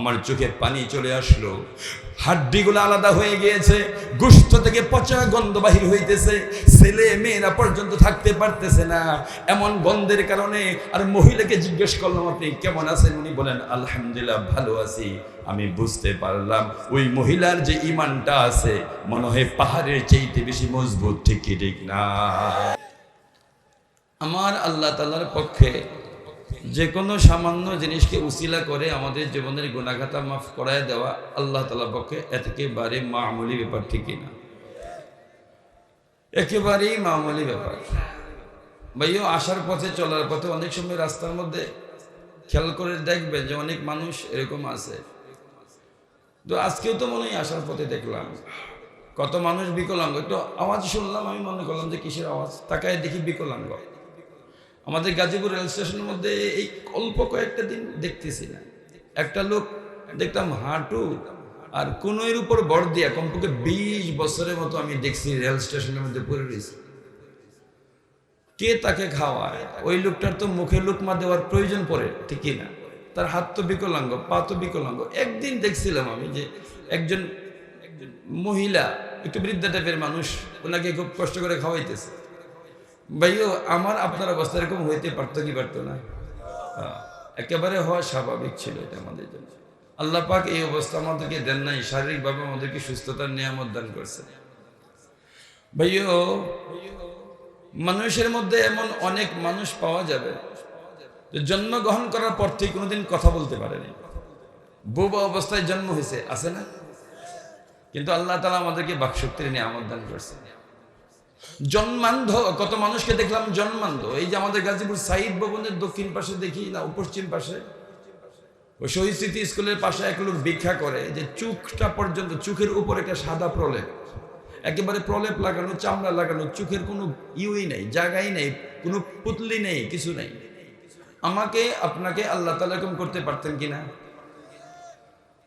আমার চোখে পানি চলে আসলো। হাড্ডিগুলো আলাদা হয়ে গিয়েছে গুষ্ঠ থেকে পচা গন্ধ বাহির হইতেছে, ছেলে মেয়েরা পর্যন্ত থাকতে পারতেছে না। এমন গন্ধের কারণে আর মহিলাকে জিজ্ঞেস করলাম, আপনি কেমন আছেন? উনি বলেন, আলহামদুলিল্লাহ ভালো আছি। আমি বুঝতে পারলাম, ওই মহিলার যে ইমানটা আছে, মনে হয় পাহাড়ের চাইতে বেশি মজবুত। ঠিক ঠিক না? আমার আল্লাহ তালার পক্ষে যে কোনো সামান্য জিনিসকে উসিলা করে আমাদের জীবনের গুণাঘাতা মাফ করায় দেওয়া আল্লাহ তালা পক্ষে একেবারে মামুলি ব্যাপার, ঠিকই না। একেবারেই মামুলি ব্যাপার। ভাইও, আসার পথে, চলার পথে অনেক সময় রাস্তার মধ্যে খেয়াল করে দেখবেন যে অনেক মানুষ এরকম আছে। তো আজকেও তো মনে হয় আসার পথে দেখলাম। কত মানুষ বিকলাঙ্গ। একটু আওয়াজ শুনলাম, আমি মনে করলাম যে কিসের আওয়াজ? তাকায় দেখি বিকলাঙ্গ। আমাদের গাজীপুর রেল স্টেশনের মধ্যে এই অল্প কয়েকটা দিন দেখতেছি না। একটা লোক দেখতাম হাঁটু আর কোনোর উপর বর দিয়া কমপক্ষে বিশ বছরের মতো আমি দেখছি রেল স্টেশনের মধ্যে পড়ে রয়েছে। কে তাকে খাওয়ায়? ওই লোকটার তো মুখে লুকমা দেওয়ার প্রয়োজন পড়ে, ঠিকই না। তার হাত তো বিকলাঙ্গ, পা তো বিকলাঙ্গ। একদিন দেখছিলাম আমি যে একজন একজন মহিলা, একটু বৃদ্ধা টাইপের মানুষ, ওনাকে খুব কষ্ট করে খাওয়াইতেছে। ভাইও আমার আপনার অবস্থা এরকম হইতে পারতো কি পারতো না? হ্যাঁ, একেবারে হওয়া স্বাভাবিক ছিল এটা আমাদের জন্য। আল্লাহ পাক এই অবস্থা আমাদেরকে দেন নাই শারীরিকভাবে আমাদেরকে সুস্থতার নিয়ামত দান করছে। ভাইও মানুষের মধ্যে এমন অনেক মানুষ পাওয়া যাবে জন্মগ্রহণ করার পর থেকে কোনোদিন কথা বলতে পারেনি। বোবা অবস্থায় জন্ম হয়েছে আছে না? কিন্তু আল্লাহ তালা আমাদেরকে বাকশক্তির নিয়ামত দান করছে। জন্মান্ধ, কত মানুষকে দেখলাম জন্মান্ধ। এই যে আমাদের গাজীপুর সাইদ ভবনের দক্ষিণ পাশে দেখি না, পশ্চিম পাশে। ওই শহীদ স্মৃতি স্কুলের পাশে এক লোক ভিক্ষা করে যে চুখটা পর্যন্ত, চোখের উপর একটা সাদা প্রলেপ। একেবারে প্রলেপ লাগানো, চামড়া লাগানো, চোখের কোনো ইউই নেই, জায়গাই নেই, কোনো পুতলি নেই, কিছু নেই। আমাকে, আপনাকে আল্লাহ তালা করতে পারতেন কিনা?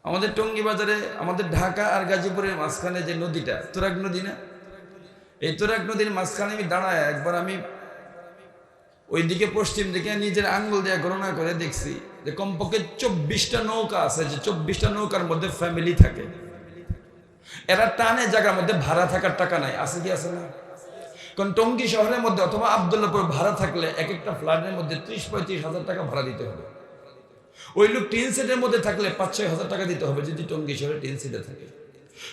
আমাদের টঙ্গী বাজারে আমাদের ঢাকা আর গাজীপুরের মাঝখানে যে নদীটা তোরাক নদী না? এই তোরাক নদীর মাঝখানে আমি দাঁড়ায় একবার আমি ওইদিকে পশ্চিম দিকে নিজের আঙ্গুল দিয়ে গণনা করে দেখছি যে কমপক্ষে চব্বিশটা নৌকা আছে, যে চব্বিশটা নৌকার মধ্যে ফ্যামিলি থাকে। এরা টানে জায়গার মধ্যে ভাড়া থাকার টাকা নাই। আছে কি আছে না? কারণ টঙ্গী শহরের মধ্যে অথবা আবদুল্লাপুর ভাড়া থাকলে এক একটা ফ্ল্যাটের মধ্যে ত্রিশ পঁয়ত্রিশ হাজার টাকা ভাড়া দিতে হবে। ওই লোক টিন সেটের মধ্যে থাকলে পাঁচ ছয় হাজার টাকা দিতে হবে যদি টঙ্গী শহরে টিন সেটে থাকে।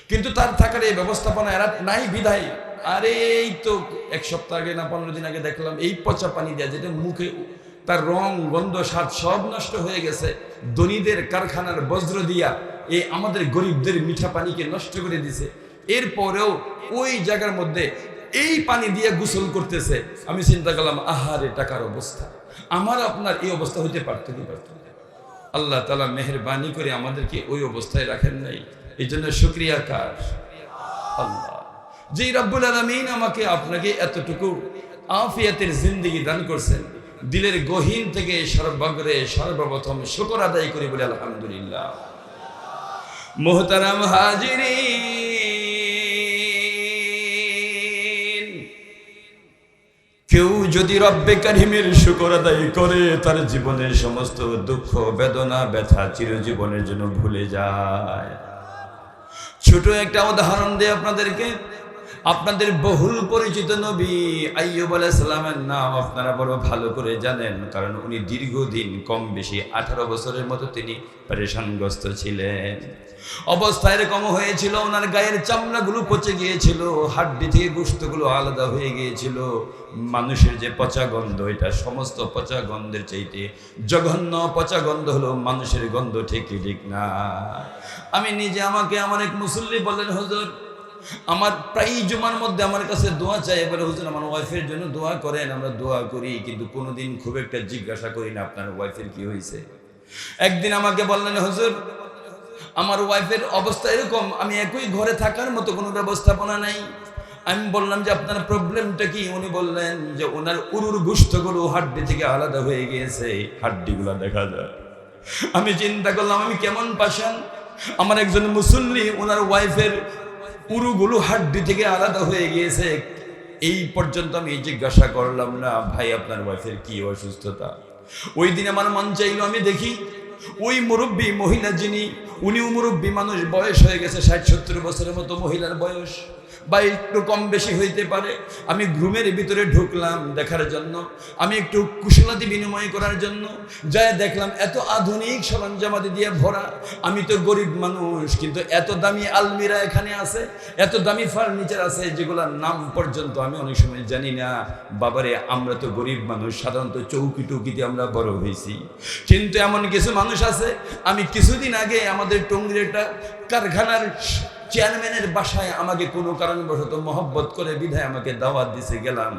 কিন্তু তার থাকার এই ব্যবস্থাপনা এরা নাই বিধায়। আরে এই তো এক সপ্তাহ আগে না পনেরো দিন আগে দেখলাম এই পচা পানি দেয়া, যেটা মুখে তার রং, গন্ধ, স্বাদ সব নষ্ট হয়ে গেছে। ধনীদের কারখানার বজ্র দিয়া এই আমাদের গরিবদের মিঠা পানিকে নষ্ট করে দিছে। এরপরেও ওই জায়গার মধ্যে এই পানি দিয়ে গোসল করতেছে। আমি চিন্তা করলাম আহারে টাকার অবস্থা। আমার আপনার এই অবস্থা হইতে পারতো কি পারতো? আল্লাহ তালা মেহরবানি করে আমাদেরকে ওই অবস্থায় রাখেন নাই। এই জন্য শুক্রিয়া কার আল্লাহ। যে রব্বুল আলমিন আমাকে আপনাকে এতটুকু আফিয়াতের জিন্দিগি দান করছেন। দিলের গহীন থেকে সর্বাগ্রে সর্বপ্রথম শুকর আদায় করি বলে আলহামদুলিল্লাহ। মোহতারাম হাজিরিন। কেউ যদি রব্বে কারিমের শুকর আদায় করে, তার জীবনের সমস্ত দুঃখ, বেদনা, ব্যথা চিরজীবনের জন্য ভুলে যায়। ছোট একটা উদাহরণ দিয়ে আপনাদেরকে আপনাদের বহুল পরিচিত নবী আইয়ুব আলাইসালামের নাম আপনারা বড় ভালো করে জানেন, কারণ উনি দীর্ঘদিন কম বেশি আঠারো বছরের মতো তিনি পরেশানগ্রস্ত ছিলেন। অবস্থা এরকম হয়েছিল, ওনার গায়ের চামড়াগুলো পচে গিয়েছিল, হাড্ডি থেকে গোস্তগুলো আলাদা হয়ে গিয়েছিল। মানুষের যে পচা গন্ধ, এটা সমস্ত পচা গন্ধের চাইতে জঘন্য পচা গন্ধ হলো মানুষের গন্ধ ঠিকই ঠিক না। আমি নিজে আমাকে আমার এক মুসল্লি বললেন, হুজুর আমার প্রায় জুমার মধ্যে আমার কাছে দোয়া চাই, এবারে হুজুর আমার ওয়াইফের জন্য দোয়া করেন, আমরা দোয়া করি, কিন্তু কোনোদিন খুব একটা জিজ্ঞাসা করি না আপনার ওয়াইফের কি হয়েছে। একদিন আমাকে বললেন, হুজুর, আমার ওয়াইফের অবস্থা এরকম, আমি একই ঘরে থাকার মতো কোনো ব্যবস্থাপনা নাই। আমি বললাম যে, আপনার প্রবলেমটা কি? উনি বললেন যে, ওনার উরুর গুষ্ঠগুলো হাড্ডি থেকে আলাদা হয়ে গিয়েছে, হাড্ডিগুলো দেখা যায়। আমি চিন্তা করলাম, আমি কেমন পাশান? আমার একজন মুসল্লি ওনার ওয়াইফের উরুগুলো হাড্ডি থেকে আলাদা হয়ে গিয়েছে। এই পর্যন্ত আমি জিজ্ঞাসা করলাম, না ভাই, আপনার ওয়াইফের কি অসুস্থতা? ওই দিন আমার মন চাইলো, আমি দেখি ওই মুরব্বী মহিলা যিনি, উনিও মুরব্বী মানুষ, বয়স হয়ে গেছে ষাট সত্তর বছরের মতো মহিলার বয়স। বা একটু কম বেশি হইতে পারে। আমি গ্রুমের ভিতরে ঢুকলাম দেখার জন্য। আমি একটু কুশলাদি বিনিময় করার জন্য। যাই দেখলাম এত আধুনিক সরঞ্জামাদি দিয়ে ভরা। আমি তো গরিব মানুষ, কিন্তু এত দামি আলমিরা এখানে আছে, এত দামি ফার্নিচার আছে, যেগুলোর নাম পর্যন্ত আমি অনেক সময় জানি না। বাবারে, আমরা তো গরিব মানুষ, সাধারণত চৌকি টুকিতে আমরা বড় হয়েছি কিন্তু এমন কিছু মানুষ আছে। আমি কিছুদিন আগে আমাদের টঙ্গির একটা কারখানার চেয়ারম্যানের বাসায় আমাকে কোনো কারণবশত মহব্বত করে বিধায় আমাকে দাওয়াত দিছে, গেলাম।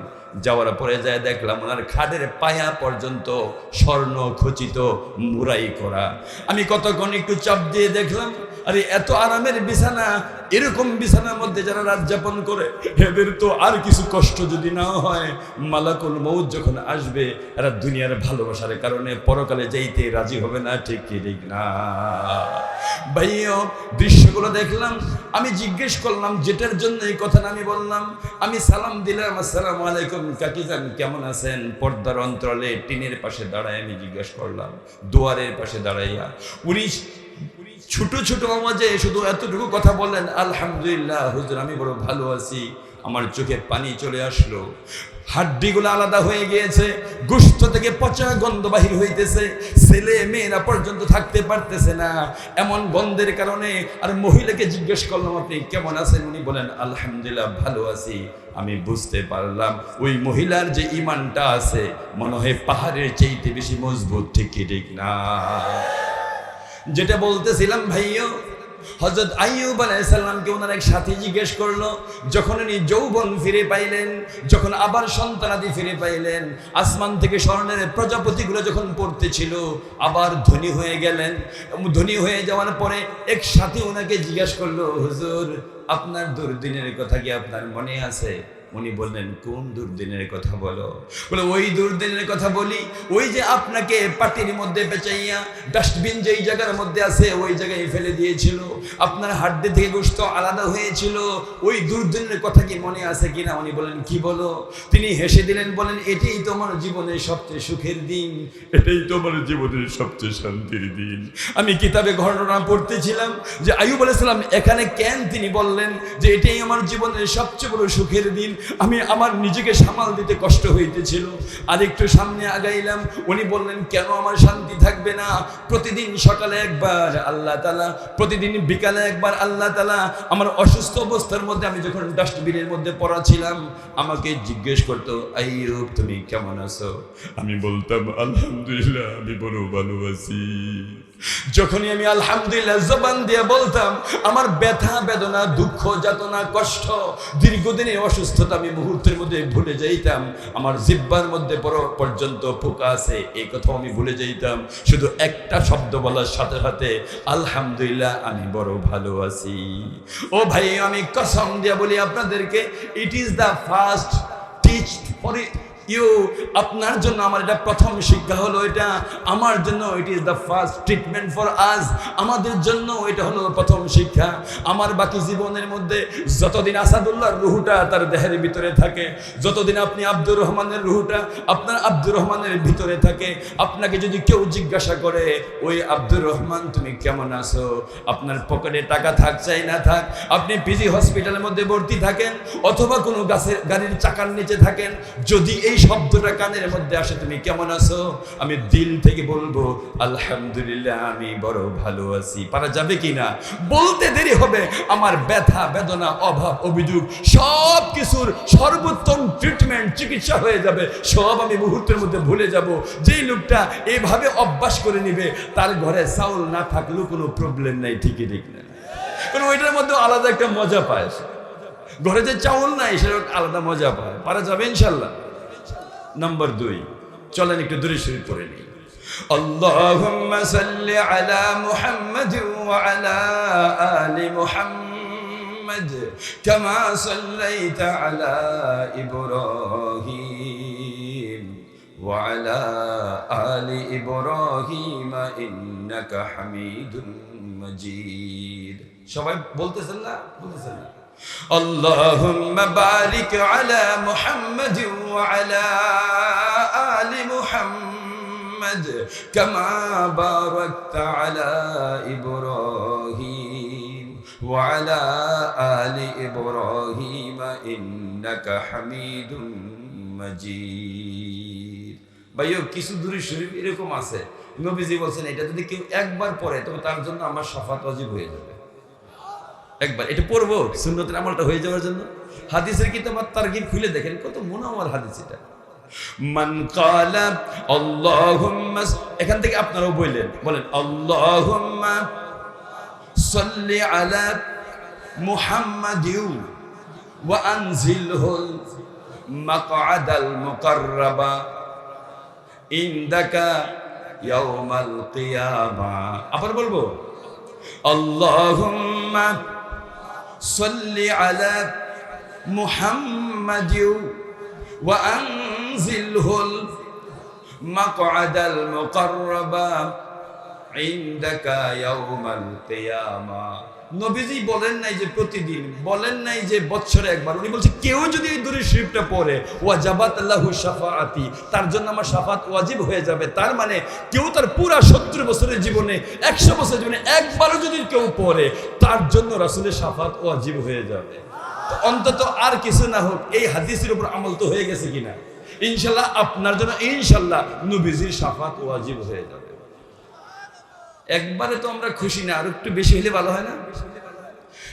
যাওয়ার পরে যায় দেখলাম ওনার খাদের পায়া পর্যন্ত স্বর্ণ খচিত মুরাই করা। আমি কতক্ষণ একটু চাপ দিয়ে দেখলাম আরে, এত আরামের বিছানা, এরকম বিছানার মধ্যে যারা রাত যাপন করে, এদের তো আর কিছু কষ্ট যদি না হয়। মালাকুল মৌত যখন আসবে, এরা দুনিয়ার ভালোবাসার কারণে পরকালে যাইতে রাজি হবে না, ঠিক ঠিক না? ভাইও দৃশ্যগুলো দেখলাম, আমি জিজ্ঞেস করলাম, যেটার জন্য এই কথা আমি বললাম, আমি সালাম দিলাম, আসসালামু আলাইকুম কাকিজান কেমন আছেন? পর্দার অন্তরালে টিনের পাশে দাঁড়ায় আমি জিজ্ঞেস করলাম, দুয়ারের পাশে দাঁড়াইয়া উনি ছোট ছোট আওয়াজে শুধু এতটুকু কথা বললেন, আলহামদুলিল্লাহ, হুজুর, আমি বড় ভালো আছি। আমার চোখে পানি চলে আসলো। হাড্ডিগুলো আলাদা হয়ে গিয়েছে গুষ্ঠ থেকে পচা গন্ধ বাহির হইতেছে। ছেলে মেয়েরা পর্যন্ত থাকতে পারতেছে না। এমন গন্ধের কারণে আর মহিলাকে জিজ্ঞেস করলাম, আপনি কেমন আছেন? উনি বলেন, আলহামদুলিল্লাহ, ভালো আছি। আমি বুঝতে পারলাম। ওই মহিলার যে ইমানটা আছে, মনে হয় পাহাড়ের চেয়েতে বেশি মজবুত, ঠিক ঠিক না? যেটা বলতেছিলাম ভাইও হজরত আইয়ুব আলাইসাল্লামকে ওনার এক সাথী জিজ্ঞেস করল, যখন উনি যৌবন ফিরে পাইলেন, যখন আবার সন্তানাদি ফিরে পাইলেন, আসমান থেকে স্বর্ণের প্রজাপতিগুলো যখন পড়তেছিল, আবার ধনী হয়ে গেলেন। ধনী হয়ে যাওয়ার পরে এক সাথী ওনাকে জিজ্ঞেস করল, হুজুর, আপনার দুর্দিনের কথা কি আপনার মনে আছে? উনি বললেন কোন দুর্দিনের কথা বলো? বলে ওই দুর্দিনের কথা বলি ওই যে আপনাকে পাটির মধ্যে বেচাইয়া ডাস্টবিন যেই জায়গার মধ্যে আছে ওই জায়গায় ফেলে দিয়েছিল। আপনার হাড্ডি থেকে গোস্ত আলাদা হয়েছিল। ওই দুর্দিনের কথা কি মনে আছে কিনা? উনি বলেন কি বলো? তিনি হেসে দিলেন বলেন এটাই তোমার জীবনের সবচেয়ে সুখের দিন। এটাই তোমার জীবনের সবচেয়ে শান্তির দিন। আমি কিতাবে ঘটনা পড়তেছিলাম যে আয়ুব আলাইসালাম এখানে কেন তিনি বললেন যে এটাই আমার জীবনের সবচেয়ে বড় সুখের দিন? আমি আমার নিজেকে সামাল দিতে কষ্ট হইতেছিল। আর একটু সামনে আগাইলাম, উনি বললেন, কেন আমার শান্তি থাকবে না? প্রতিদিন সকালে একবার আল্লাহ তালা প্রতিদিন বিকালে একবার আল্লাহ তালা আমার অসুস্থ অবস্থার মধ্যে আমি যখন ডাস্টবিনের মধ্যে পড়া ছিলাম, আমাকে জিজ্ঞেস করতো আইয়ুব তুমি কেমন আছো? আমি বলতাম, আলহামদুলিল্লাহ, আমি বড় ভালো আছি। যখনই আমি আলহামদুলিল্লাহ জবান দিয়ে বলতাম, আমার ব্যথা, বেদনা, দুঃখ, যাতনা, কষ্ট দীর্ঘদিনের অসুস্থতা আমি মুহূর্তের মধ্যে ভুলে যাইতাম। আমার জিব্বার মধ্যে বড় পর্যন্ত পোকা আছে, এই কথাও আমি ভুলে যাইতাম। শুধু একটা শব্দ বলার সাথে সাথে, আলহামদুলিল্লাহ, আমি বড় ভালো আছি। ও ভাই, আমি কসম দিয়া বলি আপনাদেরকে it is the first teach for you, আপনার জন্য আমার এটা প্রথম শিক্ষা হলো এটা। আমার জন্য it is the first treatment for আজ আমাদের জন্য এটা হলো প্রথম শিক্ষা। আমার বাকি জীবনের মধ্যে যতদিন আসাদুল্লাহর রুহুটা তার দেহের ভিতরে থাকে, যতদিন আপনি আব্দুর রহমানের রুহুটা আপনার আব্দুর রহমানের ভিতরে থাকে, আপনাকে যদি কেউ জিজ্ঞাসা করে, ওই আব্দুর রহমান, তুমি কেমন আছো? আপনার পকেটে টাকা থাক, চাই না থাক। আপনি পিজি হসপিটালের মধ্যে ভর্তি থাকেন, অথবা কোনো গাছের, গাড়ির চাকার নিচে থাকেন। যদি এই শব্দটা কানের মধ্যে আসে, তুমি কেমন আছো? আমি দিল থেকে বলব, আলহামদুলিল্লাহ, আমি বড় ভালো আছি। পারা যাবে কি না বলতে দেরি হবে। আমার ব্যথা, বেদনা, অভাব, অভিযোগ, সব কিছুর সর্বোত্তম ট্রিটমেন্ট চিকিৎসা হয়ে যাবে। সব আমি মুহূর্তের মধ্যে ভুলে যাব। যেই লোকটা এভাবে অভ্যাস করে নিবে, তার ঘরে চাউল না থাকলেও কোনো প্রবলেম নাই, ঠিকই, ঠিক না। কারণ ওইটার মধ্যে আলাদা একটা মজা পায় ঘরে যে চাউল নাই সেটা আলাদা মজা পায়। পারা যাবে ইনশাল্লাহ। নাম্বার দুই চলেন একটু দূরে শরীর পড়ে নিই اللهم صل على محمد وعلى آل محمد كما صليت على إبراهيم وعلى آل إبراهيم إنك حميد مجيد সবাই বলতেছেন না বলতেছেন না اللهم بارك على محمد وعلى آل محمد محمد كما باركت على إبراهيم وعلى آل إبراهيم إنك حميد مجيد ভাইও কিছু দূরে শরীফ এরকম আছে নবীজি বলছেন এটা যদি কেউ একবার পড়ে তবে তার জন্য আমার সাফাত অজীব হয়ে যাবে একবার, এটা পড়ব, সুন্নতের আমলটা হয়ে যাওয়ার জন্য। হাদিসের কিতাব আর তারগিব খুলে দেখেন, কত মনে আমার হাদিস এটা। মান কালা, আল্লাহুম্মা এখান থেকে আপনারাও বললেন, বলেন, আল্লাহুম্মা সাল্লি আলা মুহাম্মাদিউ ওয়া আনজিলহুল মাকআদাল মুকাররাবা ইনদাকা ইয়াউমাল আবার বলব, আল্লাহুম্মা صل على محمد وأنزله المقعد المقرب عندك يوم القيامة. নবীজি বলেন নাই যে প্রতিদিন, বলেন নাই যে বছরে একবার। উনি বলছে, কেউ যদি এই দূরের পড়ে আল্লাহু তার জন্য আমার শাফাত ওয়াজিব হয়ে যাবে। তার মানে কেউ তার পুরা সত্তর বছরের জীবনে, একশো বছরের জীবনে একবারও যদি কেউ পড়ে তার জন্য রাসূলের শাফাত ওয়াজিব হয়ে যাবে। অন্তত আর কিছু না হোক, এই হাদিসের উপর আমল তো হয়ে গেছে কিনা? ইনশাল্লাহ আপনার জন্য ইনশাল্লাহ নবীজির সাফাত ওয়াজিব হয়ে যাবে। একবারে তো আমরা খুশি না আর একটু বেশি হলে ভালো হয় না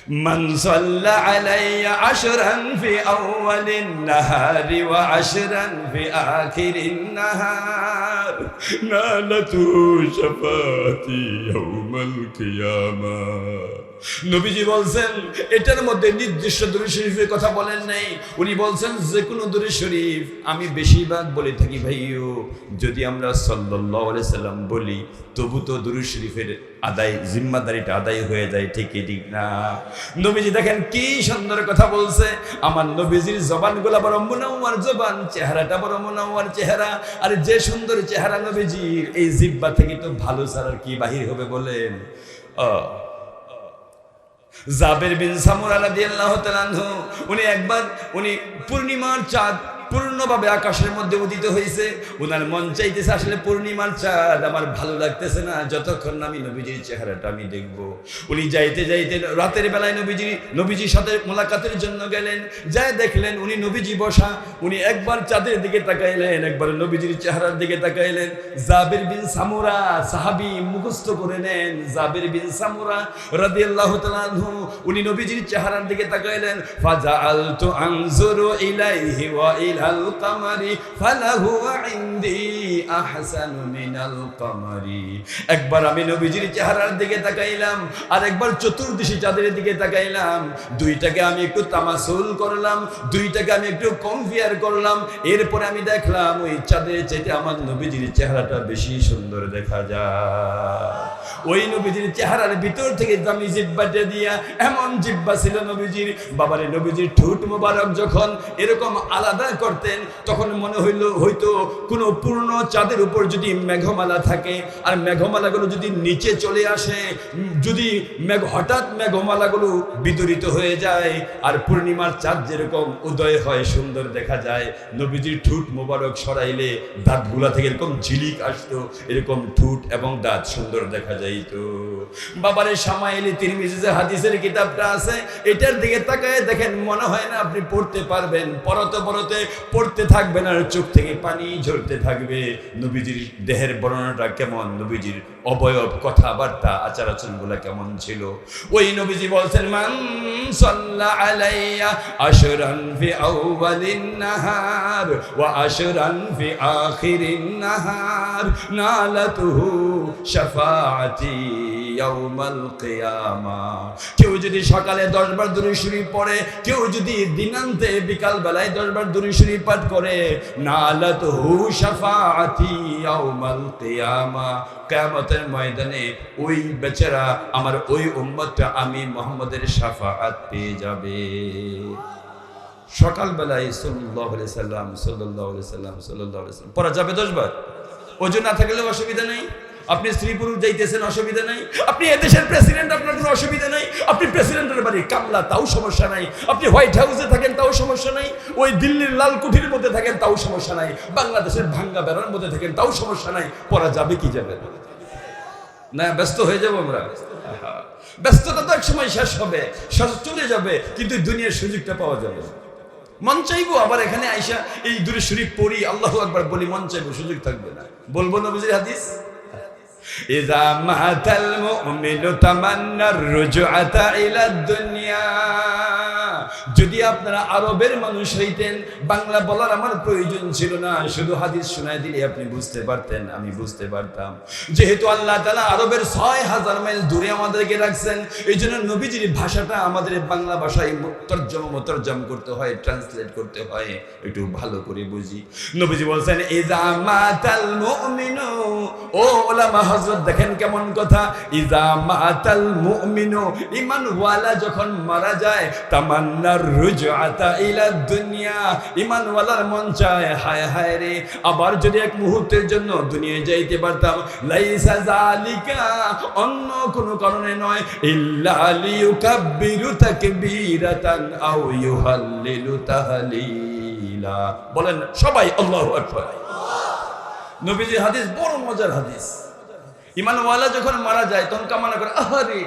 من صلى علي عشرا في أول النهار وعشرا في آخر النهار نالته شفاعتي يوم القيامة নবীজি বলছেন, এটার মধ্যে নির্দিষ্ট দূরে শরীফের কথা বলেন নাই। উনি বলছেন যে কোনো দূরে শরীফ আমি বেশিরভাগ বলে থাকি ভাইও। যদি আমরা সাল্লাহ সাল্লাম বলি, তবু তো দূরে শরীফের আদায়, জিম্মাদারিটা আদায় হয়ে যায়, ঠিকই ঠিক না? নবীজি দেখেন, কি সুন্দর কথা বলছে। আমার নবীজির জবানগুলা বড় মুনাওয়ার জবান, চেহারাটা বড় মুনাওয়ার চেহারা। আর যে সুন্দর চেহারা নবীজির, এই জিব্বা থেকে তো ভালো ছাড়ার কি বাহির হবে বলেন? আহ জাবের বিন সামুর তাআলা আনহু উনি একবার উনি পূর্ণিমার চাঁদ পূর্ণভাবে আকাশের মধ্যে উদিত হয়েছে ওনার মন চাইতেছে আসলে পূর্ণিমার চাঁদ। আমার ভালো লাগতেছে না। যতক্ষণ না আমি নবীজির চেহারাটা আমি দেখব। উনি যাইতে যাইতে রাতের বেলায় নবীজি, নবীজির সাথে মোলাকাতের জন্য গেলেন। যাই দেখলেন উনি নবীজি বসা। উনি একবার চাঁদের দিকে তাকাইলেন, একবার নবীজির চেহারার দিকে তাকাইলেন। জাবির বিন সামুরা সাহাবি মুখস্থ করে নেন। জাবির বিন সামুরা তাআলা আনহু, উনি নবীজির চেহারার দিকে তাকাইলেন। ফাজাআলতু আনজুরু ইলাইহি ওয়া ইলাল কামারি ফালাহু ইনদি আহসানু মিনাল কামারি একবার আমি নবীজির চেহারার দিকে তাকাইলাম, আর একবার চাঁদের দিকে তাকাইলাম। দুইটাকে আমি একটু তামাসুল করলাম, দুইটাকে আমি একটু কম্পেয়ার করলাম। এরপরে আমি দেখলাম, ওই চাঁদের আমার নবীজির চেহারাটা বেশি সুন্দর দেখা যায়। ওই নবীজির চেহারার ভিতর থেকে দামি জিব্বাটা দিয়া, এমন জিব্বা ছিল নবীজির। বাবারে নবীজির ঠোঁট মোবারক যখন এরকম আলাদা করতেন, তখন মনে হইল হয়তো কোনো পূর্ণ চাঁদের উপর যদি মেঘমালা থাকে, আর মেঘমালাগুলো যদি নিচে চলে আসে, যদি মেঘ, হঠাৎ মেঘমালাগুলো বিদরিত হয়ে যায়, আর পূর্ণিমার চাঁদ যেরকম উদয় হয়, সুন্দর দেখা যায়, নবীজির ঠুট মোবারক সরাইলে দাঁতগুলা থেকে এরকম ঝিলিক আসতো, এরকম ঠুট এবং দাঁত সুন্দর দেখা যাইতো। বাবারে সামাইলি তিরমিজি যে হাদিসের কিতাবটা আছে, এটার দিকে তাকায় দেখেন, মনে হয় না আপনি পড়তে পারবেন। পরতে পরতে পড়তে থাকবেন আর চোখ থেকে পানি ঝরতে থাকবে। নবীজির দেহের বর্ণনাটা কেমন? নবীজির অবয়ব কথাবার্তা আচার আচরণগুলো কেমন ছিল? ওই নবীজি বলছেন, মান সাল্লা আলাইয়া আশরান ফি আউয়ালিন নাহার ওয়া আশরান ফি আখিরিন নাহার, নালাতুহু শাফাআতি ইয়াউমাল কিয়ামা। কেউ যদি সকালে 10 বার দুরূদ শরীফ পড়ে, কেউ যদি দিনান্তে বিকাল বেলায় 10 বার দুরূদ পাঠ করে নালাতুহু শাফাআতি ইয়াউমাল ময়দানে ওই বেচারা, আমার ওই উম্মতটা আমি মোহাম্মদের শাফাআত পেয়ে যাবে। সকালবেলায় সাল্লাহ সাল্লাম সাল্লাহ সাল্লাম সাল্লাহ সাল্লাম, পড়া যাবে দশবার ওজন না থাকলেও অসুবিধা নেই। আপনি স্ত্রী পুরুষ যাইতেছেন, অসুবিধা নাই। আপনি এদেশের প্রেসিডেন্ট আপনার কোনো অসুবিধা নাই। আপনি প্রেসিডেন্টের বাড়ি কামলা, তাও সমস্যা নাই। আপনি হোয়াইট হাউসে থাকেন, তাও সমস্যা নাই। ওই দিল্লির লাল কুঠির মধ্যে থাকেন, তাও সমস্যা নাই। বাংলাদেশের ভাঙ্গা বেড়ার মধ্যে থাকেন, তাও সমস্যা নাই। পড়া যাবে কি যাবে না? ব্যস্ত হয়ে যাব আমরা। ব্যস্ততা তো এক সময় শেষ হবে, শেষ চলে যাবে, কিন্তু দুনিয়ার সুযোগটা পাওয়া যাবে মন চাইব, আবার এখানে আইসা এই দূরে শরীফ পড়ি, আল্লাহ একবার বলি, মন চাইব, সুযোগ থাকবে না। বলব না বুঝি হাদিস? إذا مات المؤمن تمنى الرجعة إلى الدنيا. যদি আপনারা আরবের মানুষ হইতেন, বাংলা বলার আমার প্রয়োজন ছিল না। শুধু হাদিস শোনায় দিলে আপনি বুঝতে পারতেন, আমি বুঝতে পারতাম। যেহেতু আল্লাহ তালা আরবের ছয় হাজার মাইল দূরে আমাদেরকে রাখছেন এই জন্য নবীজির ভাষাটা আমাদের বাংলা ভাষায় তর্জম মতর্জম করতে হয় ট্রান্সলেট করতে হয়। একটু ভালো করে বুঝি। নবীজি বলছেন দেখেন কেমন কথা। ইজা মাতাল মুমিনু। ওয়ালা যখন মারা যায় তামান্নার রুজআতা ইলা দুনিয়া। ঈমান ওয়ালার মন চায়, হায় হায় রে। আবার যদি এক মুহূর্তের জন্য দুনিয়ায় যাইতে পারতাম, লাইসা জালিকা অন্য কোনো কারণে নয়, ইল্লা লিয়ুকাব্বিরু তাকবীরাতান আও ইউহাল্লিলু তাহলিলা। বলেন সবাই আল্লাহু আকবার। নবীজি হাদিস বড় মজার হাদিস। ইমানওয়ালা যখন মারা যায়, তখন কামনা করে আহারে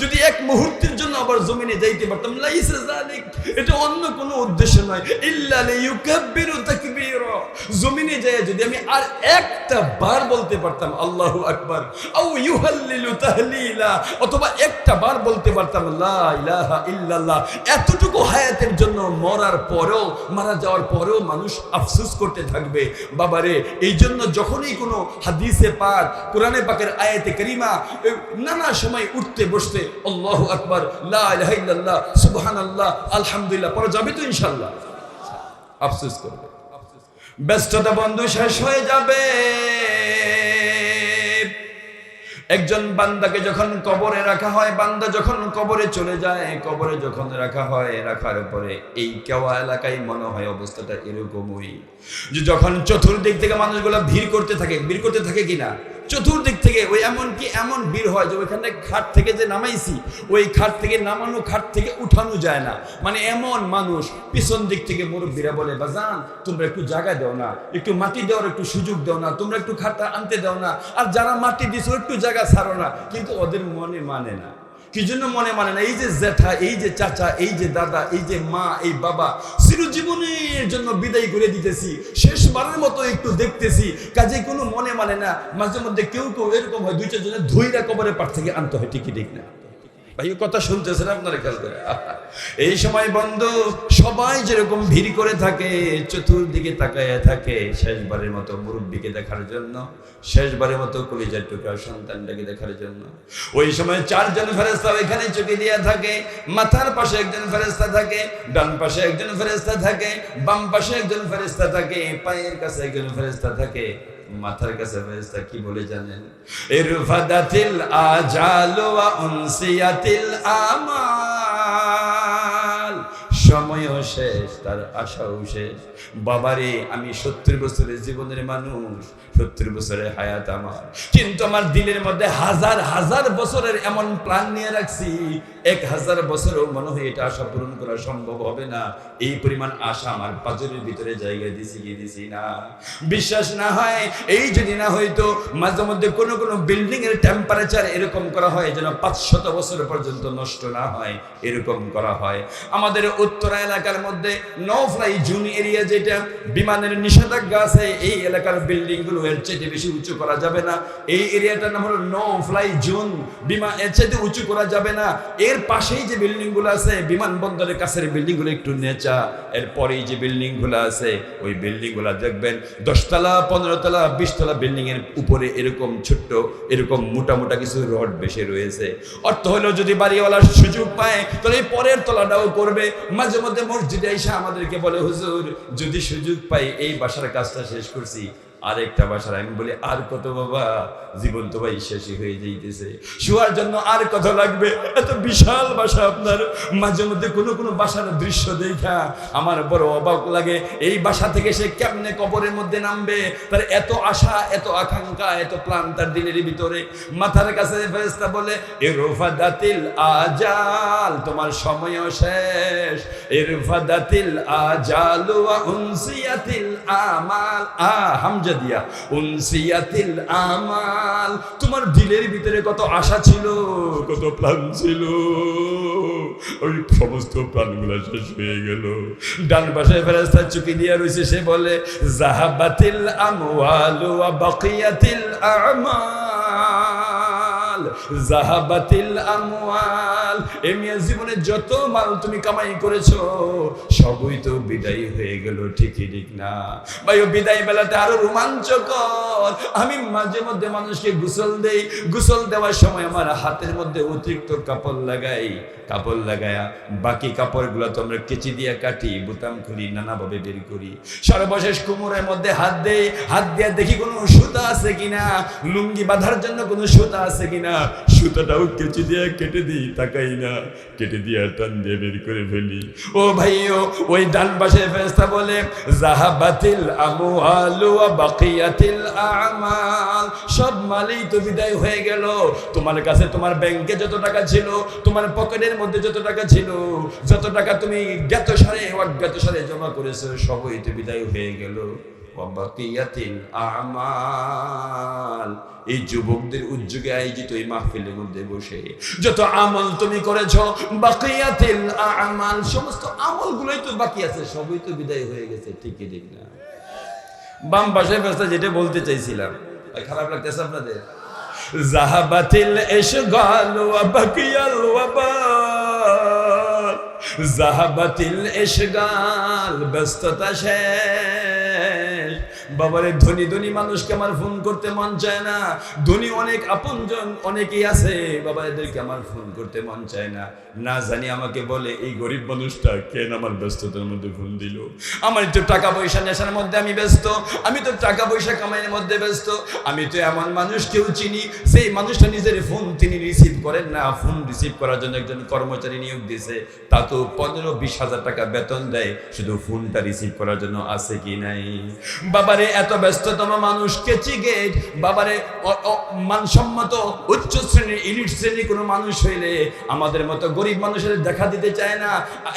যদি এক মুহূর্তের জন্য আবার জমিনে যাইতে পারতাম, লাইসা জালিক এটা অন্য কোনো উদ্দেশ্য নয়। ইল্লা লিয়ুকাব্বিরু তাকবীরা। জমিনে যায় যদি আমি আর একটা বার বলতে পারতাম, আল্লাহু আকবার। আও ইউহাল্লিলু তাহলিলা, অথবা একটা বার বলতে পারতাম, লা ইলাহা ইল্লাল্লাহ। এতটুকু হায়াতের জন্য মরার পরেও, মারা যাওয়ার পরেও মানুষ আফসোস করতে থাকবে। বাবারে এই জন্য যখনই কোনো হাদিসে পাক, কোরআনে পাকের আয়াতে করিমা নানা সময় উঠতে বসতে আল্লাহু আকবার, লা ইলাহা ইল্লাল্লাহ, সুবহানাল্লাহ, আলহামদুলিল্লাহ, পরে যাবে তো ইনশাআল্লাহ। আফসোস করবে। ব্যস্ততা বন্ধু শেষ হয়ে যাবে। একজন বান্দাকে যখন কবরে রাখা হয়, বান্দা যখন কবরে চলে যায়, কবরে যখন রাখা হয়, রাখার পরে এই কেওয়া এলাকায় মনে হয় অবস্থাটা এরকমই। যে যখন চতুর্দিক থেকে মানুষগুলো ভিড় করতে থাকে, ভিড় করতে থাকে কিনা চতুর্দিক থেকে ওই এমনকি এমন ভিড় হয় যে ওইখানে খাট থেকে যে নামাইছি, ওই খাট থেকে নামানো খাট থেকে উঠানো যায় না। মানে এমন মানুষ পিছন দিক থেকে মুরব্বীরা বলে, বাজান, তোমরা একটু জায়গা দাও না, একটু মাটি দেওয়ার একটু সুযোগ দাও না, তোমরা একটু খাটটা আনতে দাও না, আর যারা মাটি দিছো একটু জায়গা ছাড়ো না। কিন্তু ওদের মনে মানে না। কি জন্য মনে মানে না, এই যে জ্যাঠা এই যে চাচা, এই যে দাদা, এই যে মা, এই বাবা, চিরজীবনের জন্য বিদায় করে দিতেছি, শেষবারের মতো একটু দেখতেছি, কাজে কোনো মনে মানে না, মাঝে মধ্যে কেউ কেউ এরকম হয়, দুই, চারজনের ধৈরা কবরে পার থেকে আনতে হয়, ঠিকই দেখ না। ভাই কথা শুনতেছেন আপনারা করে এই সময় বন্ধু, সবাই যেরকম ভিড় করে থাকে, চতুর্দিকে তাকায় থাকে, শেষবারের মতো মুরব্বীকে দেখার জন্য, শেষবারের মতো কলিজার টুকরা সন্তানটাকে দেখার জন্য। ওই সময় চারজন ফেরেস্তা এখানে চোখে দিয়ে থাকে, মাথার পাশে একজন ফেরেস্তা থাকে, ডান পাশে একজন ফেরেস্তা থাকে, বাম পাশে একজন ফেরেস্তা থাকে, পায়ের কাছে একজন ফেরেস্তা থাকে মাথার কাছে ফেরেশতা কি বলে জানেন? ইরফাদাতিল আজাল ওয়া উনসিয়াতিল আমাল। সময়ও শেষ, তার আশাও শেষ। বাবারে, আমি সত্তর বছরের জীবনের মানুষ। সত্তর বছরের হায়াত আমার। কিন্তু আমার দিলের মধ্যে হাজার হাজার বছরের এমন প্ল্যান নিয়ে রাখছি, এক হাজার বছরও মনে হয় এটা আশা পূরণ করা সম্ভব হবে না। এই পরিমাণ আশা আমার পাজরের ভিতরে জায়গা দিছি কি দিছি না। বিশ্বাস না হয়, এই যদি না হয়তো মাঝে মধ্যে কোনো কোনো বিল্ডিং এর টেম্পারেচার এরকম করা হয় যেন পাঁচশত বছর পর্যন্ত নষ্ট না হয়, এরকম করা হয়। আমাদের উত্তরা এলাকার মধ্যে নো ফ্লাই জুন এরিয়া যেটা, বিমানের নিষেধাজ্ঞা আছে, এই এলাকার বিল্ডিংগুলো এর চাইতে বেশি উঁচু করা যাবে না। এই এরিয়াটার নাম হলো নো ফ্লাই জোন। বিমান এর উঁচু করা যাবে না। এর পাশেই যে বিল্ডিংগুলো আছে, বিমানবন্দরের কাছের বিল্ডিংগুলো একটু নেচা। এরপরেই যে বিল্ডিংগুলো আছে, ওই বিল্ডিংগুলো দেখবেন দশতলা পনেরো তলা বিশ তলা বিল্ডিং এর উপরে এরকম ছোট্ট, এরকম মোটা মোটা কিছু রড বেশি রয়েছে। অর্থ হলো যদি বাড়িওয়ালার সুযোগ পায়, তাহলে এই পরের তলাটাও করবে। মাঝে মধ্যে মসজিদে এসে আমাদেরকে বলে, হুজুর, যদি সুযোগ পাই, এই বাসার কাজটা শেষ করছি। আরেকটা বাসার আমি বলি, আর কত বাবা, জীবন তো ভাই শেষই হয়ে যাইতেছে। শোয়ার জন্য আর কত লাগবে? এত বিশাল বাসা আপনার। মাঝে মধ্যে কোনো কোনো বাসার দৃশ্য দেখা। আমার বড় অবাক লাগে, এই বাসা থেকে সে কেমনে কবরের মধ্যে নামবে? তার এত আশা, এত আকাঙ্ক্ষা, এত প্লান তার দিলের ভিতরে। মাথার কাছে ফেরেশতা বলে, ইরফাদাতিল আজাল, তোমার সময়ও শেষ। ইরফাদাতিল আজাল ওয়া উনসিয়াতিল আমাল। আ হামজা দিয়া, উনসিয়াতিল আমাল। তোমার দিলের ভিতরে কত আশা ছিল, কত প্ল্যান ছিল। ওই সমস্ত প্ল্যানগুলো শেষ হয়ে গেল। ডান পাশে ফেরেস্তা চুকি দিয়া রয়েছে সে বলে জাহাবাতিল আমওয়াল ওয়া বাকিয়াতিল আমাল। জাহাবাতিল আমওয়াল এ মিয়া জীবনে যত মাল তুমি কামাই করেছ, সবই তো বিদায় হয়ে গেল, ঠিকই ঠিক না। ভাই, ও বিদায় বেলাতে আরও রোমাঞ্চকর। আমি মাঝে মধ্যে মানুষকে গোসল দেই। গোসল দেওয়ার সময় আমার হাতের মধ্যে অতিরিক্ত কাপড় লাগাই। কাপড় লাগায়া বাকি কাপড়গুলো তো আমরা কেচি দিয়ে কাটি, বোতাম খুলি, নানাভাবে বের করি। সর্বশেষ কোমরের মধ্যে হাত দেই। হাত দিয়ে দেখি কোনো সুতা আছে কিনা? লুঙ্গি বাঁধার জন্য কোনো সুতা আছে কিনা? সুতাটাও কেচি দিয়ে কেটে দিই তাকাই না কেটে দিয়ে টান দিয়ে বের করে ফেলি। ও ভাইও ওই ডান পাশে ফেরেশতা বলে, জাহাবাতিল আমওয়ালু ওয়া বাকিয়াতিল আমাল। সব মালই তো বিদায় হয়ে গেল। তোমার কাছে তোমার ব্যাংকে যত টাকা ছিল, তোমার পকেটের মধ্যে যত টাকা ছিল, যত টাকা তুমি জ্ঞাত সারে অজ্ঞাত সারে জমা করেছ, সবই তো বিদায় হয়ে গেল। আমাল এই যুবকদের উদ্যোগে আয়োজিত এই মাহফিলের মধ্যে বসে যত আমল তুমি করেছ বাকিয়াতিল আমাল সমস্ত আমলগুলোই তো বাকি আছে, সবই তো বিদায় হয়ে গেছে, ঠিকই ঠিক না। বাম পাশে ব্যবস্থা যেটা বলতে চাইছিলাম। খারাপ লাগতেছে আপনাদের? জাহাবাতিল ইশগাল ওয়া বাকিয়াল ওয়াবাল জাহাবাতিল ইশগাল ব্যস্ততা শেষ। বাবারে, ধনী ধনী মানুষকে আমার ফোন করতে মন চায় না। ধনী অনেক আপনজন অনেকেই আছে, বাবা, এদেরকে আমার ফোন করতে মন চায় না। না জানি আমাকে বলে, এই গরিব মানুষটা কেন আমার ব্যস্ততার মধ্যে ফোন দিল? আমার তো টাকা পয়সা নেশার মধ্যে আমি ব্যস্ত, আমি তো টাকা পয়সা কামাইয়ের মধ্যে ব্যস্ত, আমি তো এমন মানুষ কেউ চিনি সেই মানুষটা নিজের ফোন তিনি রিসিভ করেন না, ফোন রিসিভ করার জন্য একজন কর্মচারী নিয়োগ দিয়েছে, তা তো পনেরো, বিশ হাজার টাকা বেতন দেয়, শুধু ফোনটা রিসিভ করার জন্য আছে কি নাই? বাবারে এত ব্যস্ততম মানুষ কেচি গেট বাবারে মানসম্মত উচ্চ শ্রেণির, ইলিট শ্রেণির কোনো মানুষ হইলে আমাদের মতো গরিব মানুষের দেখা দিতে চায় না।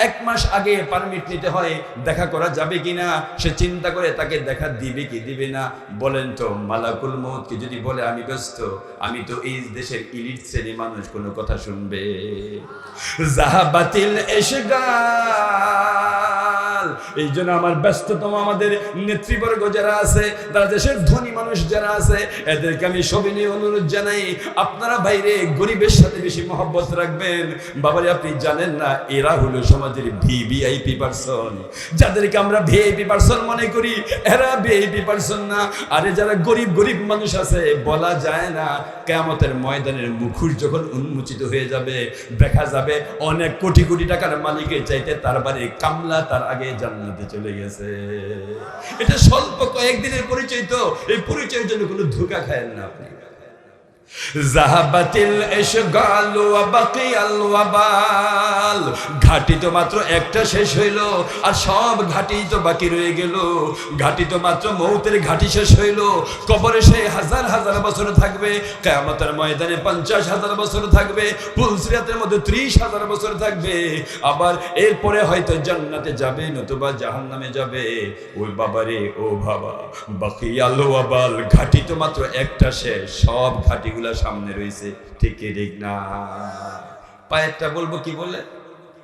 এক মাস আগে পারমিট নিতে হয়, দেখা করা যাবে কিনা? সে চিন্তা করে তাকে দেখা দিবে কি দিবে না? বলেন তো, মালাকুল মৌতকে যদি বলে, আমি ব্যস্ত, আমি তো এই দেশের ইলিট শ্রেণির মানুষ, কোনো কথা শুনবে। জাহাবাতিল এসগাল এই জন্য আমার ব্যস্ততম আমাদের নেতৃবর্গ যারা আছে, তারা দেশের ধনী মানুষ যারা আছে, এদেরকে আমি সবিনয় অনুরোধ জানাই, আপনারা বাইরে গরিবের সাথে বেশি মহব্বত রাখবেন। বাবারে, আপনি জানেন না, এরা হলো সমাজের ভিভিআইপি পার্সন যাদেরকে আমরা ভিআইপি পার্সন মনে করি, এরা ভিআইপি পার্সন না। আরে, যারা গরিব গরিব মানুষ আছে, বলা যায় না, কেয়ামতের ময়দানের মুখোশ যখন উন্মোচিত হয়ে যাবে, দেখা যাবে অনেক কোটি কোটি টাকার মালিকের চাইতে তার বাড়ি কামলা তার আগে জান্নাতে চলে গেছে। এটা স্বল্প কয়েকদিনের পরিচয় তো, এই পরিচয়ের জন্য কোনো ধোকা খায়েন না আপনি। জাহাবাতিল এসে গাল বাকি বাকিয়াল ওয়াবাল ঘাটি তো মাত্র একটা শেষ হইল, আর সব ঘাটি তো বাকি রয়ে গেল। ঘাটি তো মাত্র মৌতের ঘাটি শেষ হইল। কবরে সে হাজার হাজার বছর থাকবে, কিয়ামতের ময়দানে পঞ্চাশ হাজার বছর থাকবে পুলসিরাতের মধ্যে ত্রিশ হাজার বছর থাকবে। আবার এরপরে হয়তো জান্নাতে যাবে, নতুবা জাহান্নামে যাবে। ওই বাবারে, ও বাবা বাকি আলো ওয়াবাল ঘাটি তো মাত্র একটা শেষ, সব ঘাটিগুলা সামনে রয়েছে। ঠিক ঠিক না? পায়েরটা বলব কি বলে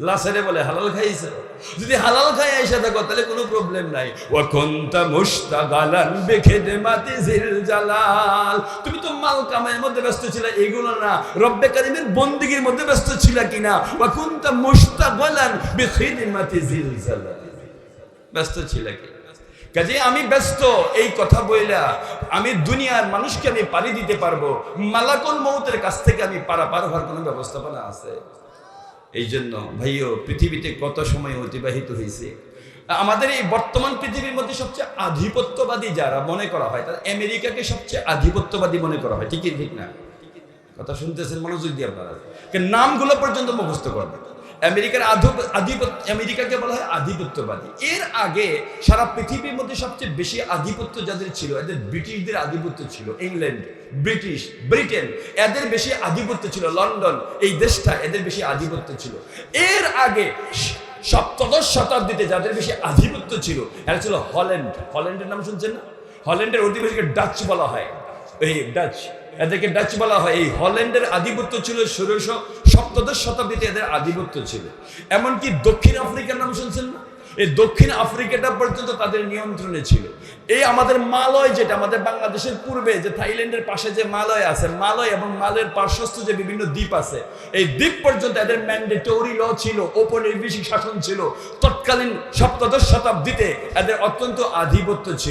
লাসারে বলে, হালাল খাইছে? যদি হালাল খাই এসে থাকো, তাহলে কোনো প্রবলেম নাই। ও কোনটা মুস্তাগালান বিখিদমাতি জিল জালাল। তুমি তো মাল কামাইয়ের মধ্যে ব্যস্ত ছিলে, এগুলো না। রব্বে কারিমের বন্দিগির মধ্যে ব্যস্ত ছিল কিনা? ও কোনটা মুস্তাগালান বিখিদমাতি জিল জালাল। ব্যস্ত ছিল কি? কাজে আমি ব্যস্ত, এই কথা বইলা আমি দুনিয়ার মানুষকে আমি পারি দিতে পারব। মালাকুল মৌতের কাছ থেকে আমি পারাপার হওয়ার কোনো ব্যবস্থাপনা আছে? এই জন্য ভাইও, পৃথিবীতে কত সময় অতিবাহিত হয়েছে? আমাদের এই বর্তমান পৃথিবীর মধ্যে সবচেয়ে আধিপত্যবাদী যারা মনে করা হয়, তারা আমেরিকাকে সবচেয়ে আধিপত্যবাদী মনে করা হয়। ঠিকই, ঠিক না? কথা শুনতেছেন মনোযোগ দিয়ে আপনারা। নামগুলো পর্যন্ত মুখস্থ করবেন। আমেরিকার আধিপত্য আমেরিকাকে বলা হয় আধিপত্যবাদী। এর আগে সারা পৃথিবীর মধ্যে সবচেয়ে বেশি আধিপত্য যাদের ছিল, এদের ব্রিটিশদের আধিপত্য ছিল ইংল্যান্ড, ব্রিটিশ, ব্রিটেন, এদের বেশি আধিপত্য ছিল লন্ডন, এই দেশটা এদের বেশি আধিপত্য ছিল। এর আগে সপ্তদশ শতাব্দীতে যাদের বেশি আধিপত্য ছিল, এরা ছিল হল্যান্ড। হল্যান্ডের নাম শুনছেন না? হল্যান্ডের অধিবাসীকে ডাচ বলা হয়। এই ডাচ। এদেরকে ডাচ বলা হয়। এই হল্যান্ডের আধিপত্য ছিল ষোড়শ সপ্তদশ শতাব্দীতে এদের আধিপত্য ছিল। এমনকি দক্ষিণ আফ্রিকার নাম শুনছেন না? এই দক্ষিণ আফ্রিকাটা পর্যন্ত তাদের নিয়ন্ত্রণে ছিল। এই আমাদের মালয় যেটা, আমাদের বাংলাদেশের পূর্বে যে থাইল্যান্ডের পাশে যে মালয় আছে, মালয় এবং মালয়ের পার্শ্বস্থ যে বিভিন্ন দ্বীপ আছে, এই দ্বীপ পর্যন্ত এদের ম্যান্ডেটরি ল ছিল, ঔপনিবেশিক শাসন ছিল। তৎকালীন সপ্তদশ শতাব্দীতে এদের অত্যন্ত আধিপত্য ছিল।